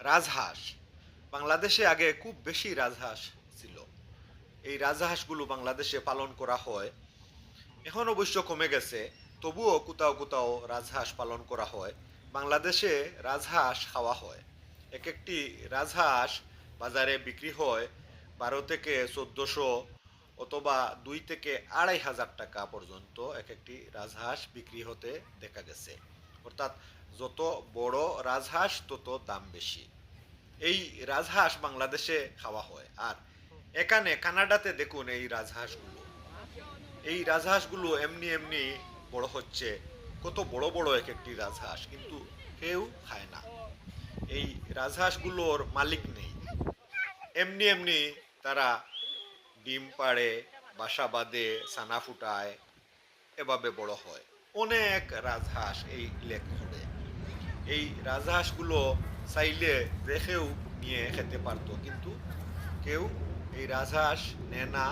রাজহাঁস। বাংলাদেশে আগে খুব বেশি রাজহাঁস ছিল। এই রাজহাঁসগুলো বাংলাদেশে পালন করা হয়। এখন অবশ্য কমে গেছে, তবুও কোথাও কোথাও রাজহাঁস পালন করা হয়। বাংলাদেশে রাজহাঁস খাওয়া হয়। এক একটি রাজহাঁস বাজারে বিক্রি হয় বারো থেকে চোদ্দোশো অথবা দুই থেকে আড়াই হাজার টাকা পর্যন্ত এক একটি রাজহাঁস বিক্রি হতে দেখা গেছে। অর্থাৎ যত বড় রাজহাঁস, তত দাম বেশি। এই রাজহাঁস বাংলাদেশে খাওয়া হয়। আর এখানে, কানাডাতে দেখুন এই রাজহাঁসগুলো। এই রাজহাঁসগুলো এমনি এমনি বড় হচ্ছে। কত বড় বড় এক একটি রাজহাঁস, কিন্তু কেউ খায় না। এই রাজহাঁসগুলোর মালিক নেই। এমনি এমনি তারা ডিম পাড়ে, বাসা বাঁধে, ছানা ফুটায়, এভাবে বড় হয়। অনেক রাজহাঁস এই লেক জুড়ে এই রাজহাঁসগুলো চাইলে রেখেও নিয়ে খেতে পারতো, কিন্তু কেউ এই রাজহাঁস নেয় না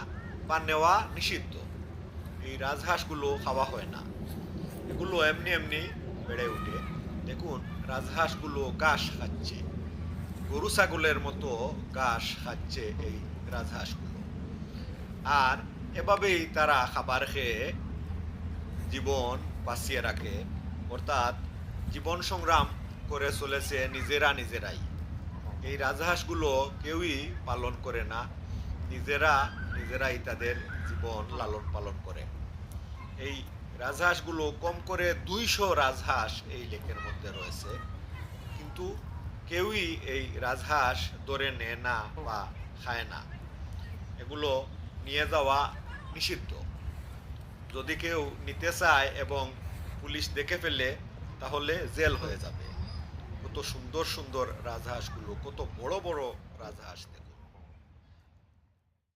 বা নেওয়া নিষিদ্ধ। এই রাজহাঁসগুলো খাওয়া হয় না। এগুলো এমনি এমনি বেড়ে ওঠে। দেখুন, রাজহাঁসগুলো ঘাস খাচ্ছে। গরু ছাগলের মতো ঘাস খাচ্ছে এই রাজহাঁসগুলো। আর এভাবেই তারা খাবার খেয়ে জীবন বাঁচিয়ে রাখে। অর্থাৎ জীবন সংগ্রাম করে চলেছে নিজেরা নিজেরাই। এই রাজহাঁসগুলো কেউই পালন করে না, নিজেরা নিজেরাই তাদের জীবন লালন পালন করে। এই রাজহাঁসগুলো কম করে দুইশো রাজহাঁস এই লেকের মধ্যে রয়েছে। কিন্তু কেউই এই রাজহাঁস ধরে নেয় না বা খায় না। এগুলো নিয়ে যাওয়া নিষিদ্ধ। যদি কেউ নিতে চায় এবং পুলিশ দেখে ফেলে তাহলে জেল হয়ে যাবে। কত সুন্দর সুন্দর রাজহাঁসগুলো কত বড় বড় রাজহাঁস দেখুন।